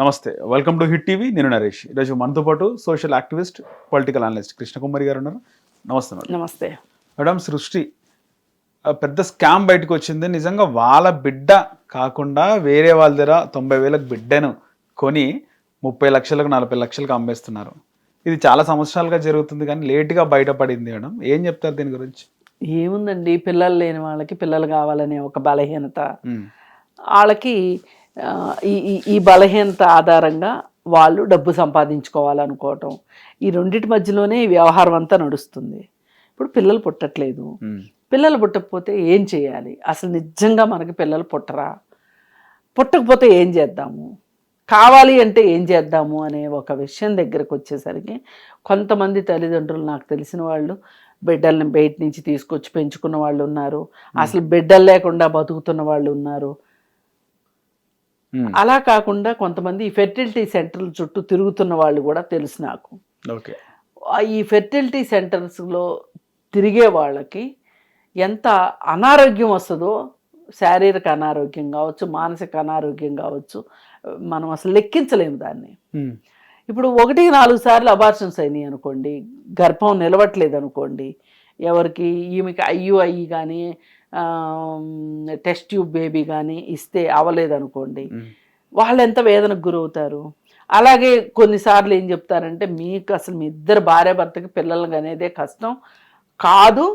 నమస్తే welcome to hit TV నేను నరేష్. ఈరోజు మనతో పాటు social activist political analyst Krishnakumari garu ఉన్నారు. నమస్తే మేడం. నమస్తే. మేడం సృష్టి పెద్ద స్కామ్ బయటకు వచ్చింది. నిజంగా వాళ్ళ బిడ్డ కాకుండా వేరే వాళ్ళ దగ్గర తొంభై వేలకు బిడ్డను కొని ముప్పై లక్షలకు నలభై లక్షలకు అమ్మేస్తున్నారు. ఇది చాలా సంవత్సరాలుగా జరుగుతుంది కానీ లేట్గా బయటపడింది మేడం. ఏం చెప్తారు దీని గురించి? ఏముందండి? పిల్లలు లేని వాళ్ళకి పిల్లలు కావాలనే ఒక బలహీనత. వాళ్ళకి ఈ ఈ- బలహీనత ఆధారంగా వాళ్ళు డబ్బు సంపాదించుకోవాలనుకోవటం. ఈ రెండిటి మధ్యలోనే ఈ వ్యవహారం అంతా నడుస్తుంది. ఇప్పుడు పిల్లలు పుట్టట్లేదు. పిల్లలు పుట్టకపోతే ఏం చేయాలి? అసలు నిజంగా మనకి పిల్లలు పుట్టరా? పుట్టకపోతే ఏం చేద్దాము? కావాలి అంటే ఏం చేద్దాము అనే ఒక విషయం దగ్గరకు వచ్చేసరికి కొంతమంది తల్లిదండ్రులు నాకు తెలిసిన వాళ్ళు బిడ్డల్ని బయట నుంచి తీసుకొచ్చి పెంచుకున్న వాళ్ళు ఉన్నారు. అసలు బిడ్డలు లేకుండా బతుకుతున్న వాళ్ళు ఉన్నారు. అలా కాకుండా కొంతమంది ఈ ఫెర్టిలిటీ సెంటర్ల చుట్టూ తిరుగుతున్న వాళ్ళు కూడా తెలుసు నాకు. ఈ ఫెర్టిలిటీ సెంటర్స్లో తిరిగే వాళ్ళకి ఎంత అనారోగ్యం వస్తుందో శారీరక అనారోగ్యం కావచ్చు మానసిక అనారోగ్యం కావచ్చు మనం అసలు లెక్కించలేము దాన్ని. ఉమ్, ఇప్పుడు ఒకటి నాలుగు సార్లు అబార్షన్స్ అయినాయి అనుకోండి గర్భం నిలవట్లేదు అనుకోండి ఎవరికి ఈమెకి ఐయుఐ కానీ టెస్ట్ ట్యూబ్ బేబీ కానీ ఇస్తే అవ్వలేదు అనుకోండి ఉమ్, వాళ్ళు ఎంత వేదనకు గురవుతారు? అలాగే కొన్నిసార్లు ఏం చెప్తారంటే మీకు అసలు మీ ఇద్దరు భార్య భర్తకి పిల్లలు అనేదే కష్టం. కాదు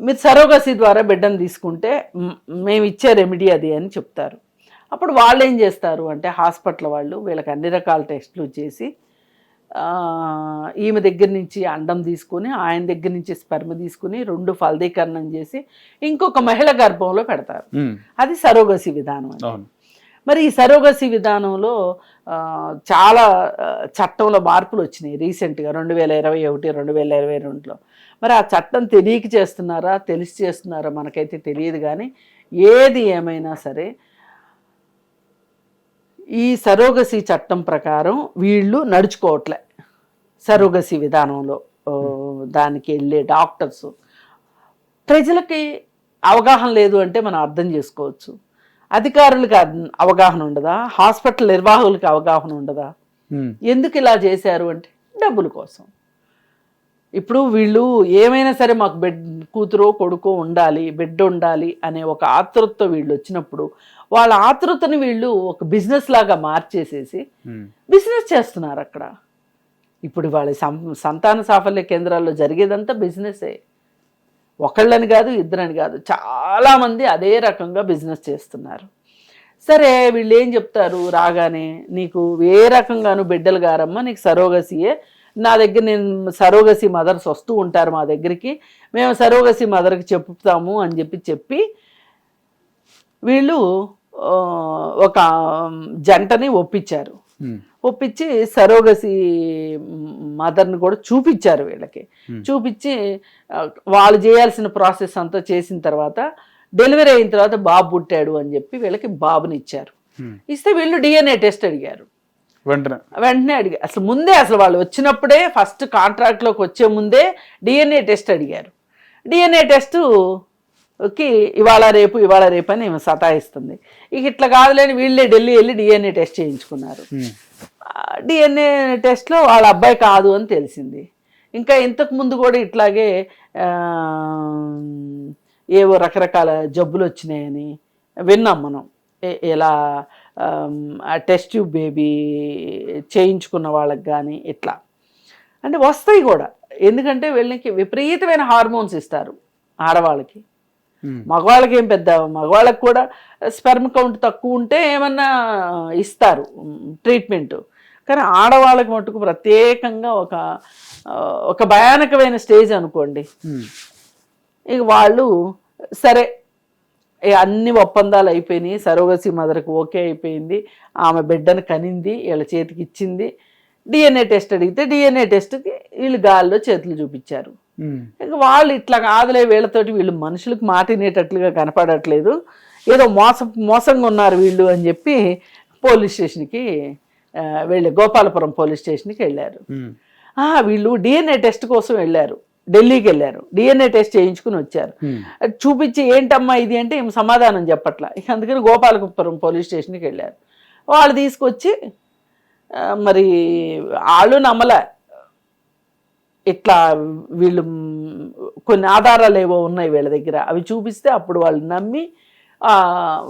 మీరు సరోగసి ద్వారా బిడ్డను తీసుకుంటే మేము ఇచ్చే రెమెడీ అది అని చెప్తారు. అప్పుడు వాళ్ళు ఏం చేస్తారు అంటే హాస్పిటల్ వాళ్ళు వీళ్ళకి అన్ని రకాల టెస్టులు చేసి ఈమె దగ్గర నుంచి అండం తీసుకుని ఆయన దగ్గర నుంచి స్పెర్మ్ తీసుకుని రెండు ఫలదీకరణం చేసి ఇంకొక మహిళ గర్భంలో పెడతారు. అది సరోగసి విధానం అవును. మరి ఈ సరోగసి విధానంలో చాలా చట్టంలో మార్పులు వచ్చినాయి రీసెంట్గా రెండు వేల ఇరవై ఒకటి రెండు వేల ఇరవై రెండులో. మరి ఆ చట్టం తెలియక చేస్తున్నారా తెలిసి చేస్తున్నారా మనకైతే తెలియదు కానీ ఏది ఏమైనా సరే ఈ సరోగసి చట్టం ప్రకారం వీళ్ళు నడుచుకోవట్లే. సరోగసి విధానంలో దానికి వెళ్ళే డాక్టర్స్. ప్రజలకి అవగాహన లేదు అంటే మనం అర్థం చేసుకోవచ్చు. అధికారులకు అవగాహన ఉండదా? హాస్పిటల్ నిర్వాహకులకి అవగాహన ఉండదా? ఎందుకు ఇలా చేశారు అంటే డబ్బుల కోసం. ఇప్పుడు వీళ్ళు ఏమైనా సరే మాకు బిడ్ కూతురో కొడుకో ఉండాలి బిడ్డ ఉండాలి అనే ఒక ఆతృతతో వీళ్ళు వచ్చినప్పుడు వాళ్ళ ఆతృతని వీళ్ళు ఒక బిజినెస్ లాగా మార్చేసేసి ఉమ్, బిజినెస్ చేస్తున్నారు అక్కడ. ఇప్పుడు వాళ్ళ సంతాన సాఫల్య కేంద్రాల్లో జరిగేదంతా బిజినెసే. ఒకళ్ళని కాదు ఇద్దరని కాదు చాలామంది అదే రకంగా బిజినెస్ చేస్తున్నారు. సరే వీళ్ళు ఏం చెప్తారు? రాగానే నీకు ఏ రకంగాను బిడ్డలు గారమ్మ నీకు సరోగసియే నా దగ్గర నేను సరోగసి మదర్స్ వస్తూ ఉంటారు మా దగ్గరికి మేము సరోగసి మదర్కి చెప్తాము అని చెప్పి చెప్పి వీళ్ళు ఒక జంటని ఒప్పించారు. ఒప్పించి సరోగసి మదర్ని కూడా చూపించారు వీళ్ళకి. చూపించి వాళ్ళు చేయాల్సిన ప్రాసెస్ అంతా చేసిన తర్వాత డెలివరీ అయిన తర్వాత బాబు పుట్టాడు అని చెప్పి వీళ్ళకి బాబుని ఇచ్చారు. ఇస్తే వీళ్ళు డిఎన్ఏ టెస్ట్ అడిగారు. వెంటనే. వెంటనే అడిగారు అసలు ముందే అసలు వాళ్ళు వచ్చినప్పుడే ఫస్ట్ కాంట్రాక్ట్లోకి వచ్చే ముందే డిఎన్ఏ టెస్ట్ అడిగారు. డిఎన్ఏ టెస్ట్కి ఇవాళ రేపు ఇవాళ రేపు అని సతాయిస్తుంది. ఇక ఇట్లా కాదులేని వీళ్ళే ఢిల్లీ వెళ్ళి డిఎన్ఏ టెస్ట్ చేయించుకున్నారు. డిఎన్ఏ టెస్ట్లో వాళ్ళ అబ్బాయి కాదు అని తెలిసింది. ఇంకా ఇంతకు ముందు కూడా ఇట్లాగే ఏవో రకరకాల జబ్బులు వచ్చినాయని విన్నాం మనం. ఎలా టెస్ట్ ట్యూబ్ బేబీ చేయించుకున్న వాళ్ళకి కానీ ఇట్లా. అంటే వస్తాయి కూడా. ఎందుకంటే వీళ్ళకి విపరీతమైన హార్మోన్స్ ఇస్తారు ఆడవాళ్ళకి. మగవాళ్ళకి ఏం పెద్ద మగవాళ్ళకి కూడా స్పెర్మ్ కౌంట్ తక్కువ ఉంటే ఏమన్నా ఇస్తారు ట్రీట్మెంట్. కానీ ఆడవాళ్ళకి మటుకు ప్రత్యేకంగా ఒక ఒక భయానకమైన స్టేజ్ అనుకోండి. ఇక వాళ్ళు సరే అన్ని ఒప్పందాలు అయిపోయినాయి. సరోగసి మదర్కి ఓకే అయిపోయింది. ఆమె బిడ్డను కనింది వీళ్ళ చేతికి ఇచ్చింది. డిఎన్ఏ టెస్ట్ అడిగితే డిఎన్ఏ టెస్ట్కి వీళ్ళు గాల్లో చేతులు చూపించారు. ఇక వాళ్ళు ఇట్లా కాదులే వీళ్ళతోటి వీళ్ళు మనుషులకు మాటినేటట్లుగా కనపడట్లేదు. ఏదో మోసం మోసంగా ఉన్నారు వీళ్ళు అని చెప్పి పోలీస్ స్టేషన్కి వెళ్ళి గోపాలపురం పోలీస్ స్టేషన్కి వెళ్ళారు. వీళ్ళు డిఎన్ఏ టెస్ట్ కోసం వెళ్ళారు. ఢిల్లీకి వెళ్ళారు. డిఎన్ఏ టెస్ట్ చేయించుకుని వచ్చారు. చూపించి ఏంటమ్మా ఇది అంటే ఏం సమాధానం చెప్పట్లా. ఇక అందుకని గోపాలపురం పోలీస్ స్టేషన్కి వెళ్ళారు. వాళ్ళు తీసుకొచ్చి మరి వాళ్ళు నమ్మలే. ఇట్లా వీళ్ళు కొన్ని ఆధారాలు ఏవో ఉన్నాయి వీళ్ళ దగ్గర. అవి చూపిస్తే అప్పుడు వాళ్ళు నమ్మి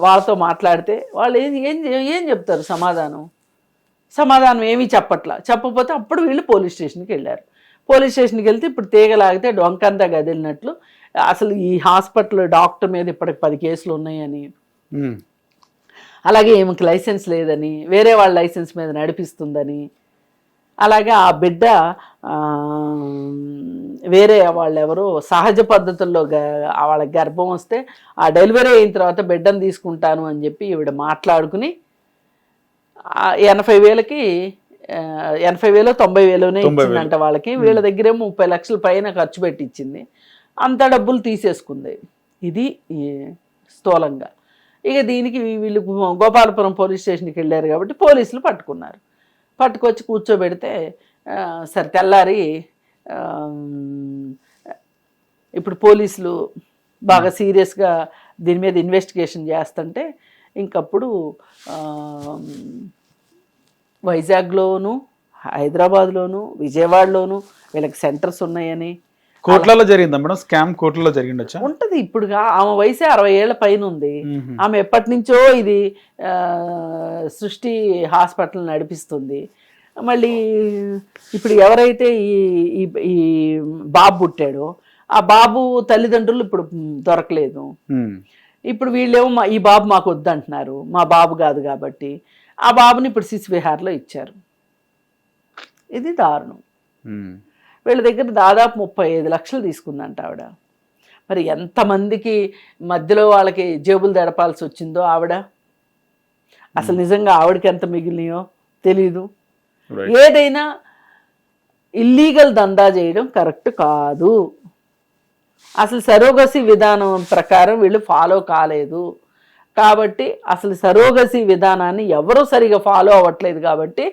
వాళ్ళతో మాట్లాడితే వాళ్ళు ఏం ఏం ఏం చెప్తారు సమాధానం? సమాధానం ఏమీ చెప్పట్లా. చెప్పకపోతే అప్పుడు వీళ్ళు పోలీస్ స్టేషన్కి వెళ్ళారు. పోలీస్ స్టేషన్కి వెళ్తే ఇప్పుడు తీగలాగితే డొంకంతా గదిలినట్లు. అసలు ఈ హాస్పిటల్ డాక్టర్ మీద ఇప్పటికి పది కేసులు ఉన్నాయని. అలాగే ఈమెకి లైసెన్స్ లేదని వేరే వాళ్ళ లైసెన్స్ మీద నడిపిస్తుందని. అలాగే ఆ బిడ్డ వేరే వాళ్ళు ఎవరో సహజ పద్ధతుల్లో వాళ్ళకి గర్భం వస్తే ఆ డెలివరీ అయిన తర్వాత బిడ్డను తీసుకుంటాను అని చెప్పి ఈవిడ మాట్లాడుకుని ఎనభై వేలకి ఎనభై వేలు తొంభై వేలునే. ఇచ్చిందంట వాళ్ళకి. వీళ్ళ దగ్గరేమో ముప్పై లక్షల పైన ఖర్చు పెట్టి ఇచ్చింది అంత డబ్బులు తీసేసుకుంది. ఇది స్థూలంగా. ఇక దీనికి వీళ్ళు గోపాలపురం పోలీస్ స్టేషన్కి వెళ్ళారు కాబట్టి పోలీసులు పట్టుకున్నారు. పట్టుకొచ్చి కూర్చోబెడితే సరే తెల్లారి ఇప్పుడు పోలీసులు బాగా సీరియస్గా దీని మీద ఇన్వెస్టిగేషన్ చేస్తుంటే ఇంకప్పుడు వైజాగ్లోను హైదరాబాద్లోను విజయవాడలోను వీళ్ళకి సెంటర్స్ ఉన్నాయని. కోట్లలో జరిగిందా మేడం? స్కామ్ కోట్లలో జరిగిండొచ్చా? ఉంటది ఇప్పుడుగా. ఆమె వయసే అరవై ఏళ్ళ పైన ఉంది. ఆమె ఎప్పటి నుంచో ఇది సృష్టి హాస్పిటల్ నడిపిస్తుంది. మళ్ళీ ఇప్పుడు ఎవరైతే ఈ ఈ- బాబు పుట్టాడో ఆ బాబు తల్లిదండ్రులు ఇప్పుడు దొరకలేదు. ఇప్పుడు వీళ్ళేమో ఈ బాబు మాకు వద్దంటున్నారు మా బాబు కాదు కాబట్టి. ఆ బాబుని ఇప్పుడు శిశు విహార్లో ఇచ్చారు. ఇది దారుణం. వీళ్ళ దగ్గర దాదాపు ముప్పై ఐదు లక్షలు తీసుకుందంట ఆవిడ. మరి ఎంతమందికి మధ్యలో వాళ్ళకి జేబులు దడపాల్సి వచ్చిందో ఆవిడ? అసలు నిజంగా ఆవిడకి ఎంత మిగిలినాయో తెలీదు. ఏదైనా ఇల్లీగల్ దందా చేయడం కరెక్ట్ కాదు. అసలు సరోగసి విధానం ప్రకారం వీళ్ళు ఫాలో కాలేదు. కాబట్టి అసలు సరోగసి విధానాన్ని ఎవరూ సరిగా ఫాలో అవ్వట్లేదు కాబట్టి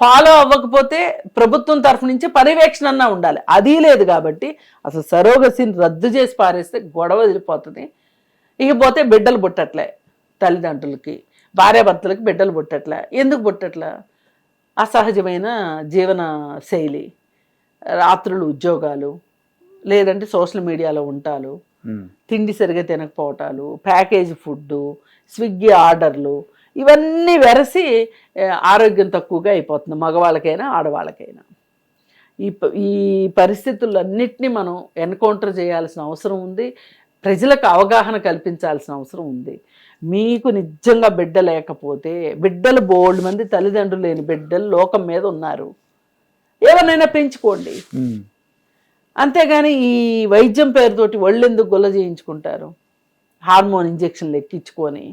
ఫాలో అవ్వకపోతే ప్రభుత్వం తరఫు నుంచి పర్యవేక్షణ అన్నా ఉండాలి. అది లేదు కాబట్టి అసలు సరోగసిని రద్దు చేసి పారేస్తే గొడవ వదిలిపోతుంది. ఇకపోతే బిడ్డలు పుట్టట్లే తల్లిదండ్రులకి భార్యాభర్తలకి బిడ్డలు పుట్టట్లే. ఎందుకు పుట్టట్లే? అసహజమైన జీవన శైలి రాత్రులు ఉద్యోగాలు లేదంటే సోషల్ మీడియాలో ఉంటాలు తిండి సరిగా తినకపోవటాలు ప్యాకేజ్ ఫుడ్ స్విగ్గీ ఆర్డర్లు ఇవన్నీ వెరసి ఆరోగ్యం తక్కువగా అయిపోతుంది మగవాళ్ళకైనా ఆడవాళ్ళకైనా. ఈ ఈ పరిస్థితులన్నిటినీ మనం ఎన్కౌంటర్ చేయాల్సిన అవసరం ఉంది. ప్రజలకు అవగాహన కల్పించాల్సిన అవసరం ఉంది. మీకు నిజంగా బిడ్డ లేకపోతే బిడ్డలు బోల్డ్ మంది తల్లిదండ్రులు లేని బిడ్డలు లోకం మీద ఉన్నారు. ఎవరినైనా పెంచుకోండి. అంతేగాని ఈ వైద్యం పేరుతోటి ఒళ్ళెందుకు గొల్ల చేయించుకుంటారు? హార్మోన్ ఇంజెక్షన్లు ఎక్కించుకొని.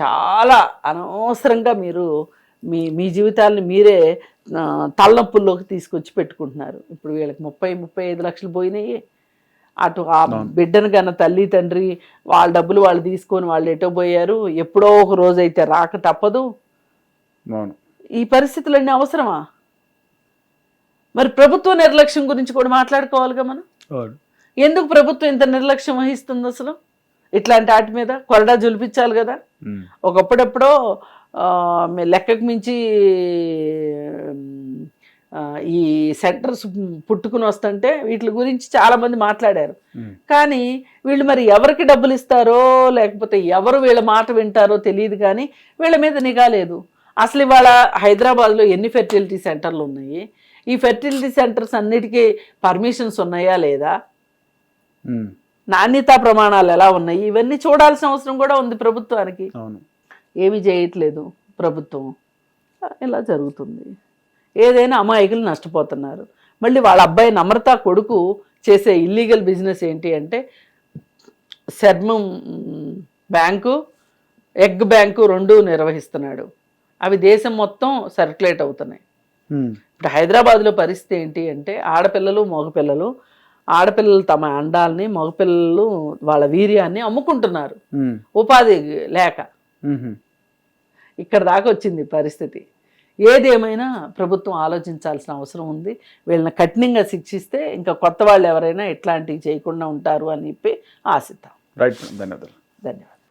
చాలా అనవసరంగా మీరు మీ మీ జీవితాలను మీరే తలనొప్పుల్లోకి తీసుకొచ్చి పెట్టుకుంటున్నారు. ఇప్పుడు వీళ్ళకి ముప్పై ముప్పై ఐదు లక్షలు పోయినాయి. అటు ఆ బిడ్డను కన్నా తల్లి తండ్రి వాళ్ళ డబ్బులు వాళ్ళు తీసుకొని వాళ్ళు ఎటో పోయారు. ఎప్పుడో ఒక రోజు అయితే రాక తప్పదు. ఈ పరిస్థితులన్నీ అవసరమా? మరి ప్రభుత్వ నిర్లక్ష్యం గురించి కూడా మాట్లాడుకోవాలిగా మనం? ఎందుకు ప్రభుత్వం ఇంత నిర్లక్ష్యం వహిస్తుంది అసలు? ఇట్లాంటి వాటి మీద కొరడా జులిపించాలి కదా. ఒకప్పుడెప్పుడో లెక్కకు మించి ఈ సెంటర్స్ పుట్టుకుని వస్తుంటే వీటి గురించి చాలా మంది మాట్లాడారు. కానీ వీళ్ళు మరి ఎవరికి డబ్బులు ఇస్తారో లేకపోతే ఎవరు వీళ్ళ మాట వింటారో తెలియదు కానీ వీళ్ళ మీద నిఘా లేదు. అసలు ఇవాళ హైదరాబాద్లో ఎన్ని ఫెర్టిలిటీ సెంటర్లు ఉన్నాయి? ఈ ఫెర్టిలిటీ సెంటర్స్ అన్నిటికీ పర్మిషన్స్ ఉన్నాయా లేదా. నాణ్యతా ప్రమాణాలు ఎలా ఉన్నాయి? ఇవన్నీ చూడాల్సిన అవసరం కూడా ఉంది ప్రభుత్వానికి. ఏమీ చేయట్లేదు ప్రభుత్వం. ఇలా జరుగుతుంది. ఏదైనా అమాయకులు నష్టపోతున్నారు. మళ్ళీ వాళ్ళ అబ్బాయి నమ్రత కొడుకు చేసే ఇల్లీగల్ బిజినెస్ ఏంటి అంటే శర్మం బ్యాంకు ఎగ్ బ్యాంకు రెండు నిర్వహిస్తున్నాడు. అవి దేశం మొత్తం సర్క్యులేట్ అవుతున్నాయి. ఇప్పుడు హైదరాబాద్లో పరిస్థితి ఏంటి అంటే ఆడపిల్లలు మగపిల్లలు ఆడపిల్లలు తమ అండాలని మగపిల్లలు వాళ్ళ వీర్యాన్ని అమ్ముకుంటున్నారు. ఉపాధి లేక. ఇక్కడ దాకా వచ్చింది పరిస్థితి. ఏదేమైనా ప్రభుత్వం ఆలోచించాల్సిన అవసరం ఉంది. వీళ్ళని కఠినంగా శిక్షిస్తే ఇంకా కొత్త వాళ్ళు ఎవరైనా ఇట్లాంటివి చేయకుండా ఉంటారు అని చెప్పి ఆశిద్దాం. రైట్ ధన్యవాదాలు. ధన్యవాదాలు.